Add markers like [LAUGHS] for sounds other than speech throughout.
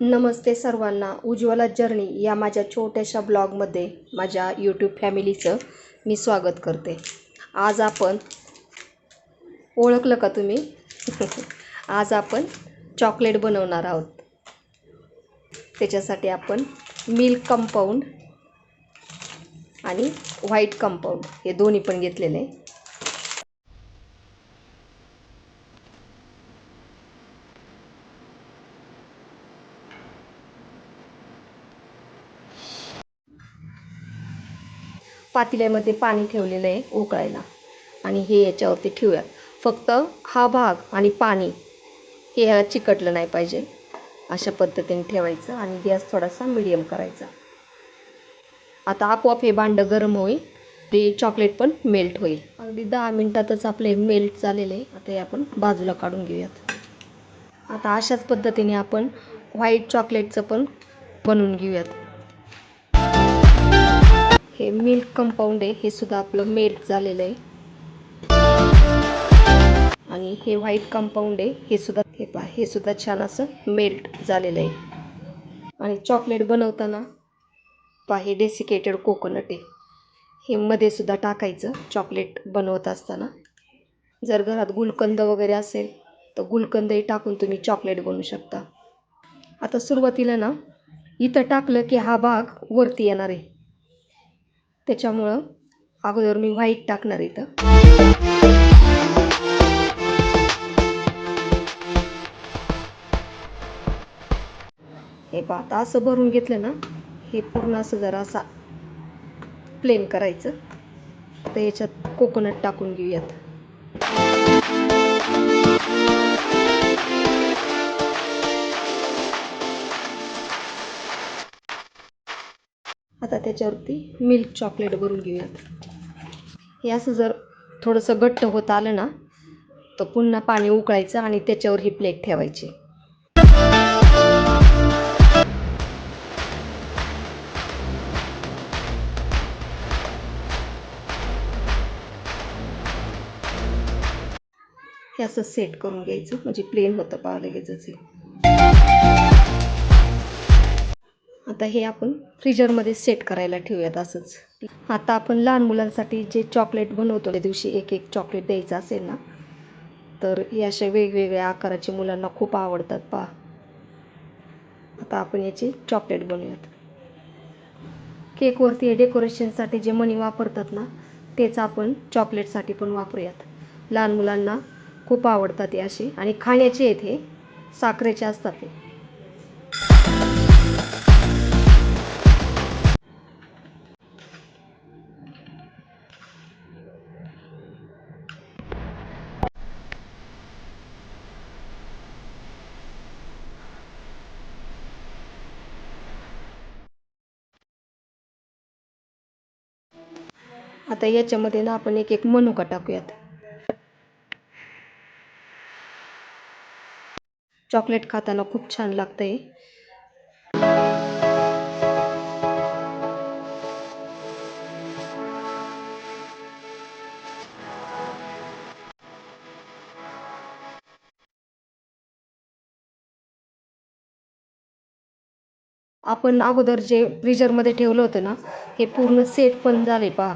नमस्ते सर्वांना. उज्ज्वला जर्नी या माझ्या छोट्याशा ब्लॉगमध्ये माझ्या यूट्यूब फॅमिलीचं मी स्वागत करते. आज आपण ओळखलं का तुम्ही? [LAUGHS] आज आपण चॉकलेट बनवणार आहोत. त्याच्यासाठी आपण मिल्क कंपाऊंड आणि व्हाईट कंपाऊंड हे दोन्ही पण घेतलेले. आहे पातेल्यामध्ये पाणी ठेवलेलं आहे उकळायला. आणि हे याच्यावरती ठेवूयात. फक्त हा भाग आणि पाणी हे ह्याला चिकटलं नाही पाहिजे. अशा पद्धतीने ठेवायचं आणि गॅस थोडासा मिडियम करायचा. आता आपोआप हे भांडं गरम होईल. ते चॉकलेट पण मेल्ट होईल. अगदी दहा मिनटातच आपले मेल्ट झालेले आता हे आपण बाजूला काढून घेऊयात. आता अशाच पद्धतीने आपण व्हाईट चॉकलेटचं पण बनवून घेऊयात. हे मिल्क कंपाऊंड आहे हे सुद्धा आपलं मेल्ट झालेलं आहे. आणि हे व्हाईट कंपाऊंड आहे हे सुद्धा हे पहा हे सुद्धा छान असं मेल्ट झालेलं आहे. आणि चॉकलेट बनवताना पहा हे डेसिकेटेड कोकोनट आहे. हे मध्ये सुद्धा टाकायचं चॉकलेट बनवत असताना. जर घरात गुलकंद वगैरे असेल तर गुलकंदही टाकून तुम्ही चॉकलेट बनवू शकता. आता सुरुवातीला ना इथं टाकलं की हा भाग वरती येणार आहे. त्याच्यामुळं अगोदर मी व्हाईट टाकणार इथं. हे पाहता असं भरून घेतलं ना हे पूर्ण असं जरा असा प्लेन करायचं. तर याच्यात कोकोनट टाकून घेऊयात. आता त्याच्यावरती मिल्क चॉकलेट भरून घेऊयात. हे असं जर थोडंसं घट्ट होत आलं ना तर पुन्हा पाणी उकळायचं आणि त्याच्यावर ही प्लेट ठेवायची. हे असं सेट करून घ्यायचं. म्हणजे प्लेन होतं पहा लगेचच हे आता हे आपण फ्रीजरमध्ये सेट करायला ठेवूयात असंच. आता आपण लहान मुलांसाठी जे चॉकलेट बनवतो त्या दिवशी एक एक चॉकलेट द्यायचं असेल ना तर हे अशा वेगवेगळ्या आकाराचे मुलांना खूप आवडतात पहा. आता आपण याचे चॉकलेट बनवूयात. केकवरती हे डेकोरेशनसाठी जे मणी वापरतात ना तेच आपण चॉकलेटसाठी पण वापरूयात. लहान मुलांना खूप आवडतात हे असे. आणि खाण्याचे आहेत हे साखरेचे असतात ते आता याच्यामध्ये ना आपण एक एक मनुका टाकूयात. चॉकलेट खाताना खूप छान लागतंय. आपण अगोदर जे फ्रीजरमध्ये ठेवलं होतं ना हे पूर्ण सेट पण झाले पहा.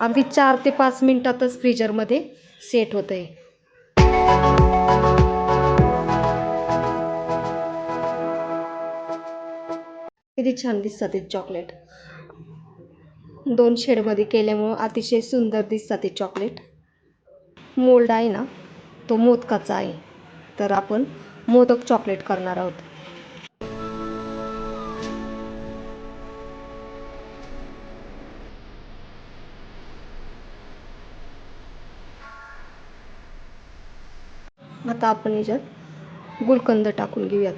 अगदी चार ते पाच मिनटातच फ्रीजरमध्ये सेट होतं आहे किती छान दिसतात ते चॉकलेट दोन शेडमध्ये केल्यामुळं अतिशय सुंदर दिसतात ते चॉकलेट मोल्ड आहे ना तो मोदकाचा आहे. तर आपण मोदक चॉकलेट करणार आहोत. आता आपण याच्यात गुलकंद टाकून घेऊयात.